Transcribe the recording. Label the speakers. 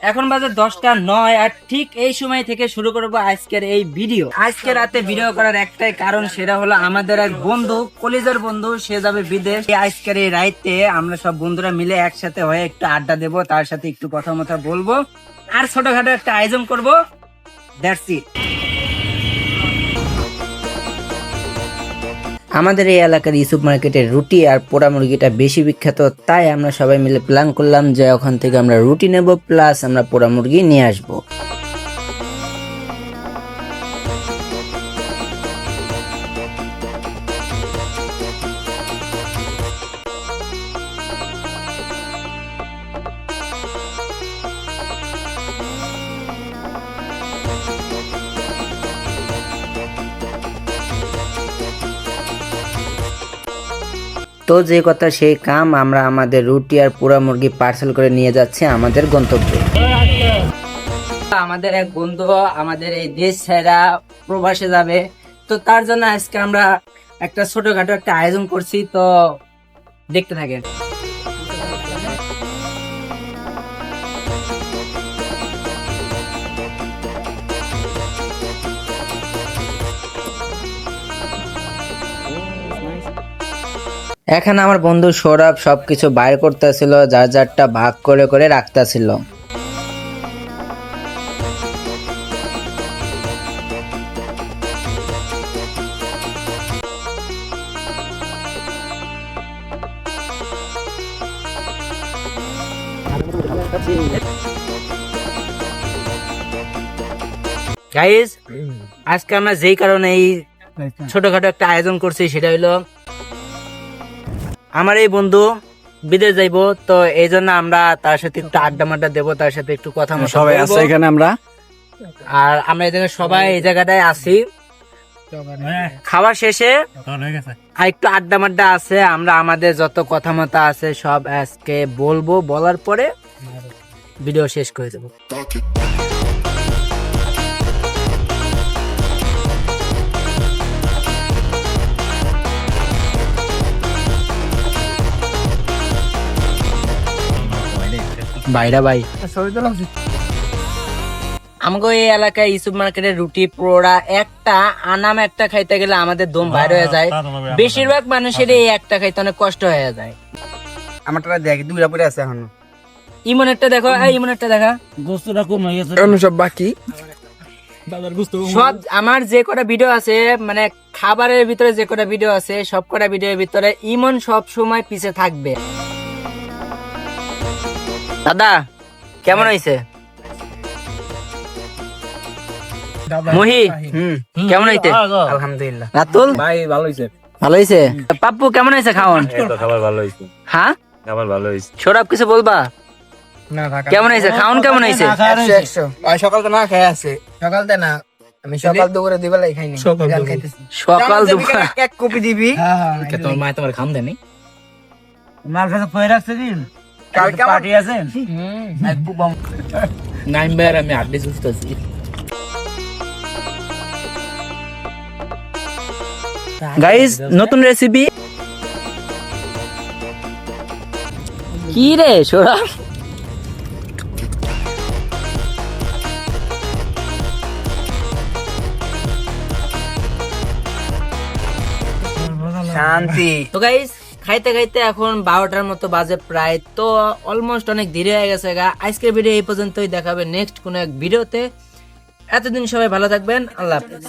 Speaker 1: এখন বাজে দশটা নয় আর ঠিক এই সময় থেকে শুরু করব আজকের এই ভিডিও। আজকে রাতে ভিডিও করার একটাই কারণ সেটা হলো আমাদের এক বন্ধু, কলেজের বন্ধু, সে যাবে বিদেশ। আজকের এই রাইতে আমরা সব বন্ধুরা মিলে একসাথে হয়ে একটু আড্ডা দেব, তার সাথে একটু কথা মতো বলব। আর ছোটখাটো একটা আয়োজন করব। দ্যাটস ইট আমাদের এই এলাকার ইসুপ মার্কেটের রুটি আর পোড়া মুরগিটা বেশি বিখ্যাত, তাই আমরা সবাই মিলে প্ল্যান করলাম যে ওখান থেকে আমরা রুটি নেব প্লাস আমরা পোড়া মুরগি নিয়ে আসব। তো যে কথা সেই কাম আমরা আমাদের রুটি আর পোড়া মুরগি পার্সেল করে নিয়ে যাচ্ছি আমাদের গন্তব্যে। আমাদের এক বন্ধু আমাদের এই দেশ ছেড়া প্রবাসে যাবে। তো তার জন্য আজকে আমরা একটা ছোটখাটো একটা আয়োজন করছি, তো দেখতে থাকেন। এখানে আমার বন্ধু সৌরভ সবকিছু বাইর করতেছিল, যার যারটা ভাগ করে করে রাখতেছিল। গাইজ আজকে আমরা যেই কারণে এই ছোটখাটো একটা আয়োজন করছি, সেটা হলো আমার এই বন্ধু বিদেশ যাইবো তো এই জন্য আমরা তার সাথে একটু আড্ডা মাড্ডা দেবো তার সাথে একটু কথা
Speaker 2: সবাই। আছে এখানে আমরা?
Speaker 1: আর আমরা এই জায়গায় সবাই এই জায়গাটায় আছি। খাওয়া শেষে আর একটু আড্ডা মাড্ডা আছে আমরা আমাদের যত কথা মতো আছে সব আজকে বলব বলার পরে ভিডিও শেষ করে দেবো। বাইরা ভাই। আমাকে এই এলাকায় ইসুপ মার্কেটের রুটি পোড়া একটা আনাম একটা খাইতে গেলে আমাদের দম বাইর হয়ে যায়। বেশিরভাগ মানুষের এই একটা খাইতে অনেক কষ্ট হয়ে যায়।
Speaker 2: আমারটা দেখ দুইটা পরে আছে এখনও।
Speaker 1: ইমন একটা দেখো। এই ইমন একটা দেখা
Speaker 2: এখনও সব বাকি।
Speaker 1: সব আমার যে কটা ভিডিও আছে মানে খাবারের ভিতরে যে কটা ভিডিও আছে সব কটা ভিডিওর ভিতরে ইমন সব সময় পিছে থাকবে। দাদা কেমন হয়েছে মহি কেমন হইতে
Speaker 2: আলহামদুলিল্লাহ।
Speaker 1: রাতুল?
Speaker 2: ভাই ভালো হয়েছে
Speaker 1: ভালো হয়েছে পাপ্পু কেমন
Speaker 3: এই তো খাবার ভালো হয়েছে
Speaker 1: হ্যাঁ?
Speaker 3: খাবার ভালো হয়েছে
Speaker 1: সৌরভ কিছু বলবা? কেমন হয়েছে খাওয়ান কেমন
Speaker 2: একশো সকাল তো না খেয়ে আছে সকাল তো না আমি সকাল দুপুরে দুই বেলাই খাইনি। সকাল খাইতেছি।
Speaker 1: সকাল দুপুর?
Speaker 2: এক কপি দিবি?
Speaker 1: তোমার মায় তোমার খাম দেনি।
Speaker 4: মার কাছে রাখছে দিন।
Speaker 2: কালকে
Speaker 4: পার্টি আছে?
Speaker 1: নাইম আমি আড্ডি সুস্থছি গাইস নতুন রেসিপি কি রে সৌরভ
Speaker 2: শান্তি।
Speaker 1: তো গাইস খাইতে খাইতে এখন বারোটার মতো বাজে প্রায়, তো অলমোস্ট অনেক ধীরে হয়ে গেছে গা। আজকের ভিডিও এই পর্যন্তই দেখাবে নেক্সট কোনো এক ভিডিওতে এতদিন সবাই ভালো থাকবেন, আল্লাহ হাফেজ।